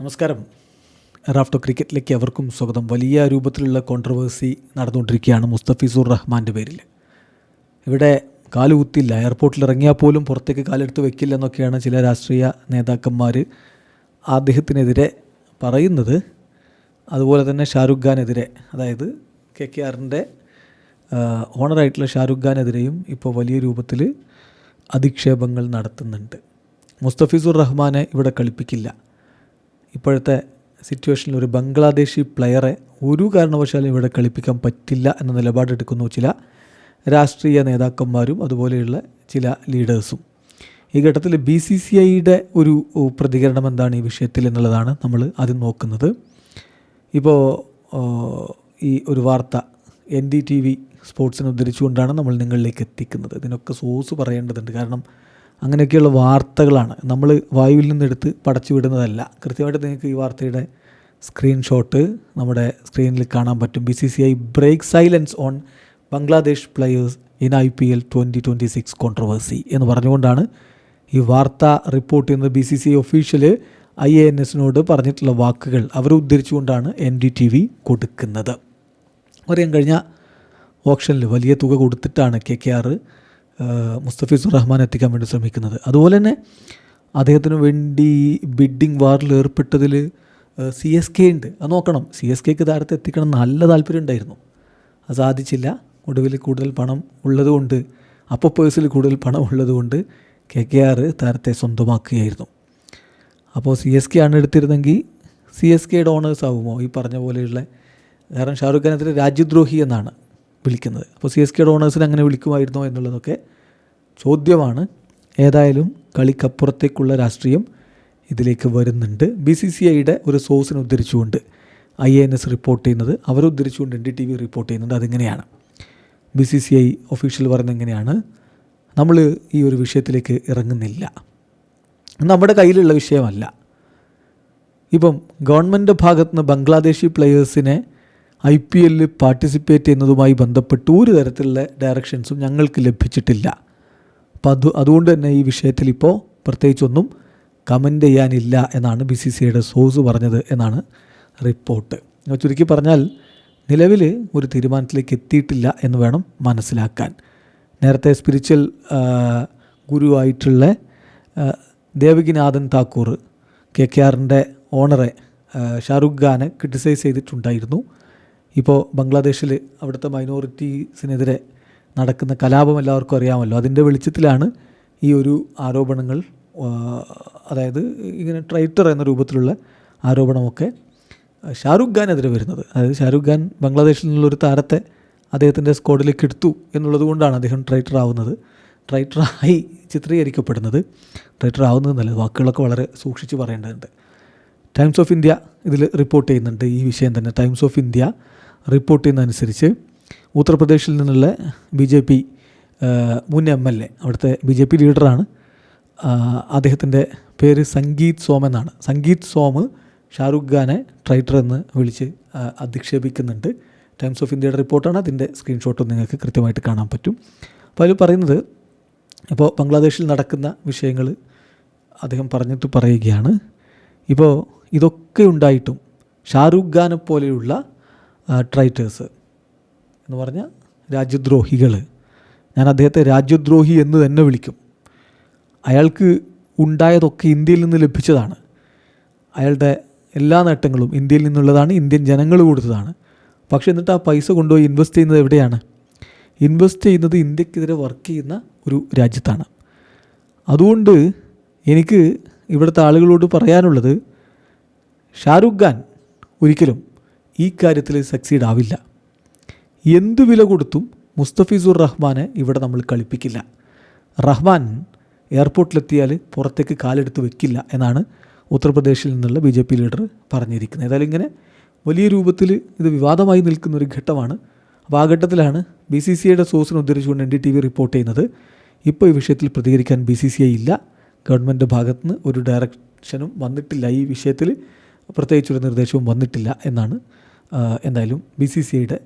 നമസ്കാരം. റാഫ്റ്റോ ക്രിക്കറ്റിലേക്ക് അവർക്കും സ്വാഗതം. വലിയ രൂപത്തിലുള്ള കോൺട്രവേഴ്സി നടന്നുകൊണ്ടിരിക്കുകയാണ് മുസ്തഫിസുർ റഹ്മാന്റെ പേരിൽ. ഇവിടെ കാലുകുത്തില്ല എയർപോർട്ടിൽ ഇറങ്ങിയാൽ പോലും പുറത്തേക്ക് കാലെടുത്ത് വെക്കില്ല എന്നൊക്കെയാണ് ചില രാഷ്ട്രീയ നേതാക്കന്മാർ അദ്ദേഹത്തിനെതിരെ പറയുന്നത്. അതുപോലെ തന്നെ ഷാരുഖ് ഖാനെതിരെ അതായത് കെ കെ ആറിന്റെ ഓണറായിട്ടുള്ള ഷാരുഖ് ഖാനെതിരെയും ഇപ്പോൾ വലിയ രൂപത്തിൽ അധിക്ഷേപങ്ങൾ നടത്തുന്നുണ്ട്. മുസ്തഫിസുർ റഹ്മാനെ ഇവിടെ കളിപ്പിക്കില്ല. ഇപ്പോഴത്തെ സിറ്റുവേഷനിൽ ഒരു ബംഗ്ലാദേശി പ്ലെയറെ ഒരു കാരണവശാലും ഇവിടെ കളിപ്പിക്കാൻ പറ്റില്ല എന്ന നിലപാടെടുക്കുന്നു ചില രാഷ്ട്രീയ നേതാക്കന്മാരും അതുപോലെയുള്ള ചില ലീഡേഴ്സും ഈ ഘട്ടത്തിൽ ബി സി സി ഐയുടെ ഒരു പ്രതികരണം എന്താണ് ഈ വിഷയത്തിൽ എന്നുള്ളതാണ് നമ്മൾ ആദ്യം നോക്കുന്നത്. ഇപ്പോൾ ഈ ഒരു വാർത്ത എൻ ഡി ടി വി സ്പോർട്സിനെ ഉദ്ധരിച്ചുകൊണ്ടാണ് നമ്മൾ നിങ്ങളിലേക്ക് എത്തിക്കുന്നത്. ഇതിനൊക്കെ സോഴ്സ് പറയേണ്ടതുണ്ട്. കാരണം അങ്ങനെയൊക്കെയുള്ള വാർത്തകളാണ് നമ്മൾ വായുവിൽ നിന്നെടുത്ത് പടച്ചു വിടുന്നതല്ല. കൃത്യമായിട്ട് നിങ്ങൾക്ക് ഈ വാർത്തയുടെ സ്ക്രീൻഷോട്ട് നമ്മുടെ സ്ക്രീനിൽ കാണാൻ പറ്റും. B C C I break silence on Bangladesh players in I P L twenty twenty six controversy എന്ന് പറഞ്ഞുകൊണ്ടാണ് ഈ വാർത്ത റിപ്പോർട്ട് ചെയ്യുന്നത്. B C C I official I A N എസിനോട് പറഞ്ഞിട്ടുള്ള വാക്കുകൾ അവർ ഉദ്ധരിച്ചുകൊണ്ടാണ് എൻ ഡി ടി വി കൊടുക്കുന്നത്. അറിയാൻ കഴിഞ്ഞ ഓപ്ഷനിൽ വലിയ തുക കൊടുത്തിട്ടാണ് K K R Mustafizur Rahman എത്തിക്കാൻ വേണ്ടി ശ്രമിക്കുന്നത്. അതുപോലെ തന്നെ അദ്ദേഹത്തിന് വേണ്ടി ബിഡിങ് വാറിൽ ഏർപ്പെട്ടതിൽ സി എസ് കെ ഉണ്ട്. അത് നോക്കണം. സി എസ് കെക്ക് താരത്തെ എത്തിക്കണം നല്ല താല്പര്യം ഉണ്ടായിരുന്നു. അത് സാധിച്ചില്ല. ഒടുവിൽ കൂടുതൽ പണം ഉള്ളതുകൊണ്ട് അപ്പോൾ പേഴ്സിൽ കൂടുതൽ പണം ഉള്ളതുകൊണ്ട് കെ കെ ആർ താരത്തെ സ്വന്തമാക്കുകയായിരുന്നു. അപ്പോൾ സി എസ് കെ ആണ് എടുത്തിരുന്നെങ്കിൽ സി എസ് കെയുടെ ഓണേഴ്സ് ആകുമോ ഈ പറഞ്ഞ പോലെയുള്ള കാരണം ഷാറുഖ് ഖാനെതിരെ രാജ്യദ്രോഹി എന്നാണ്. വിളിക്കുന്നത്. അപ്പോൾ സി എസ് കെയുടെ ഓണേഴ്സിനെ അങ്ങനെ വിളിക്കുമായിരുന്നോ എന്നുള്ളതൊക്കെ ചോദ്യമാണ്. ഏതായാലും കളിക്കപ്പുറത്തേക്കുള്ള രാഷ്ട്രീയം ഇതിലേക്ക് വരുന്നുണ്ട്. ബി സി സി ഐയുടെ ഒരു സോഴ്സിനെ ഉദ്ധരിച്ചുകൊണ്ട് ഐ എൻ എസ് റിപ്പോർട്ട് ചെയ്യുന്നത് അവർ ഉദ്ധരിച്ചുകൊണ്ട് N D T V report ചെയ്യുന്നുണ്ട്. അതിങ്ങനെയാണ്. B C C I official പറയുന്നത് എങ്ങനെയാണ് നമ്മൾ ഈ ഒരു വിഷയത്തിലേക്ക് ഇറങ്ങുന്നില്ല. നമ്മുടെ കയ്യിലുള്ള വിഷയമല്ല. ഇപ്പം ഗവൺമെന്റ് ഭാഗത്തുനിന്ന് ബംഗ്ലാദേശി പ്ലെയേഴ്സിനെ ഐ പി എല്ലിൽ പാർട്ടിസിപ്പേറ്റ് ചെയ്യുന്നതുമായി ബന്ധപ്പെട്ട് ഒരു തരത്തിലുള്ള ഡയറക്ഷൻസും ഞങ്ങൾക്ക് ലഭിച്ചിട്ടില്ല. അപ്പോൾ അത് അതുകൊണ്ട് തന്നെ ഈ വിഷയത്തിൽ ഇപ്പോൾ പ്രത്യേകിച്ചൊന്നും കമന്റ് ചെയ്യാനില്ല എന്നാണ് ബി സി സിയുടെ സോഴ്സ് പറഞ്ഞത് എന്നാണ് റിപ്പോർട്ട് ചുരുക്കി പറഞ്ഞാൽ നിലവിൽ ഒരു തീരുമാനത്തിലേക്ക് എത്തിയിട്ടില്ല എന്ന് വേണം മനസ്സിലാക്കാൻ. നേരത്തെ സ്പിരിച്വൽ ഗുരുവായിട്ടുള്ള ദേവകിനാഥൻ താക്കൂർ കെ കെ ആറിന്റെ ഓണറെ ഷാറുഖ് ഖാനെ ക്രിട്ടിസൈസ് ചെയ്തിട്ടുണ്ടായിരുന്നു. ഇപ്പോൾ ബംഗ്ലാദേശിൽ അവിടുത്തെ മൈനോറിറ്റീസിനെതിരെ നടക്കുന്ന കലാപം എല്ലാവർക്കും അറിയാമല്ലോ. അതിന്റെ വെളിച്ചത്തിലാണ് ഈ ഒരു ആരോപണങ്ങൾ അതായത് ഇങ്ങനെ ട്രൈറ്റർ എന്ന രൂപത്തിലുള്ള ആരോപണമൊക്കെ ഷാറുഖ് ഖാനെതിരെ വരുന്നത്. അതായത് ഷാറുഖ് ഖാൻ ബംഗ്ലാദേശിൽ നിന്നുള്ളൊരു താരത്തെ അദ്ദേഹത്തിന്റെ സ്ക്വാഡിലേക്ക് എടുത്തു എന്നുള്ളത് കൊണ്ടാണ് അദ്ദേഹം ട്രൈറ്റർ ആവുന്നത്. ട്രൈറ്ററായി ചിത്രീകരിക്കപ്പെടുന്നത്. ട്രൈറ്റർ ആവുന്നതെന്നല്ല വാക്കുകളൊക്കെ വളരെ സൂക്ഷിച്ച് പറയേണ്ടതുണ്ട്. ടൈംസ് ഓഫ് ഇന്ത്യ ഇതിൽ റിപ്പോർട്ട് ചെയ്യുന്നുണ്ട് ഈ വിഷയം തന്നെ. ടൈംസ് ഓഫ് ഇന്ത്യ റിപ്പോർട്ട് ചെയ്യുന്നതനുസരിച്ച് ഉത്തർപ്രദേശിൽ നിന്നുള്ള ബി ജെ പി മുൻ എം എൽ എ അവിടുത്തെ ബി ജെ പി ലീഡറാണ്. അദ്ദേഹത്തിന്റെ പേര് സംഗീത് സോം എന്നാണ്. സംഗീത് സോം ഷാറുഖ് ഖാനെ ട്രൈറ്റർ എന്ന് വിളിച്ച് അധിക്ഷേപിക്കുന്നുണ്ട്. ടൈംസ് ഓഫ് ഇന്ത്യയുടെ റിപ്പോർട്ടാണ്. അതിന്റെ സ്ക്രീൻഷോട്ടും നിങ്ങൾക്ക് കൃത്യമായിട്ട് കാണാൻ പറ്റും. അപ്പോൾ അതിൽ പറയുന്നത് ഇപ്പോൾ ബംഗ്ലാദേശിൽ നടക്കുന്ന വിഷയങ്ങൾ അദ്ദേഹം പറഞ്ഞിട്ട് പറയുകയാണ്. ഇപ്പോൾ ഇതൊക്കെ ഉണ്ടായിട്ടും ഷാറുഖ് ഖാനെ പോലെയുള്ള ട്രൈറ്റേഴ്സ് എന്ന് പറഞ്ഞാൽ രാജ്യദ്രോഹികൾ. ഞാൻ അദ്ദേഹത്തെ രാജ്യദ്രോഹി എന്ന് തന്നെ വിളിക്കും. അയാൾക്ക് ഉണ്ടായതൊക്കെ ഇന്ത്യയിൽ നിന്ന് ലഭിച്ചതാണ്. അയാളുടെ എല്ലാ നേട്ടങ്ങളും ഇന്ത്യയിൽ നിന്നുള്ളതാണ് ഇന്ത്യൻ ജനങ്ങൾ കൊടുത്തതാണ്. പക്ഷേ എന്നിട്ട് ആ പൈസ കൊണ്ടുപോയി ഇൻവെസ്റ്റ് ചെയ്യുന്നത് എവിടെയാണ്? ഇൻവെസ്റ്റ് ചെയ്യുന്നത് ഇന്ത്യക്കെതിരെ വർക്ക് ചെയ്യുന്ന ഒരു രാജ്യത്താണ്. അതുകൊണ്ട് എനിക്ക് ഇവിടുത്തെ ആളുകളോട് പറയാനുള്ളത് ഷാരൂഖ് ഖാൻ ഒരിക്കലും ഈ കാര്യത്തിൽ സക്സീഡ് ആവില്ല. എന്തു വില കൊടുത്തും മുസ്തഫിസുർ റഹ്മാനെ ഇവിടെ നമ്മൾ കളിപ്പിക്കില്ല. റഹ്മാൻ എയർപോർട്ടിലെത്തിയാൽ പുറത്തേക്ക് കാലെടുത്ത് വെക്കില്ല എന്നാണ് ഉത്തർപ്രദേശിൽ നിന്നുള്ള ബി ജെ പി ലീഡർ പറഞ്ഞിരിക്കുന്നത്. ഏതായാലും ഇങ്ങനെ വലിയ രൂപത്തിൽ ഇത് വിവാദമായി നിൽക്കുന്ന ഒരു ഘട്ടമാണ്. അപ്പോൾ ആ ഘട്ടത്തിലാണ് ബി സി സി ഐയുടെ സോഴ്സിനെ ഉദ്ധരിച്ചുകൊണ്ട് N D T V report ചെയ്യുന്നത്. ഇപ്പോൾ ഈ വിഷയത്തിൽ പ്രതികരിക്കാൻ ബി സി സി ഐ ഇല്ല. ഗവൺമെന്റ് ഭാഗത്തുനിന്ന് ഒരു ഡയറക്ഷനും വന്നിട്ടില്ല. ഈ വിഷയത്തിൽ പ്രത്യേകിച്ചൊരു നിർദ്ദേശവും വന്നിട്ടില്ല എന്നാണ് എന്തായാലും ബി സി സി ഐയുടെ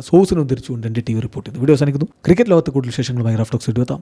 സോഴ്സിനെ ഉദ്ധരിച്ചുകൊണ്ട് എന്റെ ടി വി റിപ്പോർട്ട് ചെയ്തു. വീഡിയോ അവസാനിക്കുന്നു. ക്രിക്കറ്റ് ലോകത്തെ കൂടുതൽ വിശേഷങ്ങളുമായി റഫ്ലക്സ് എടുത്താം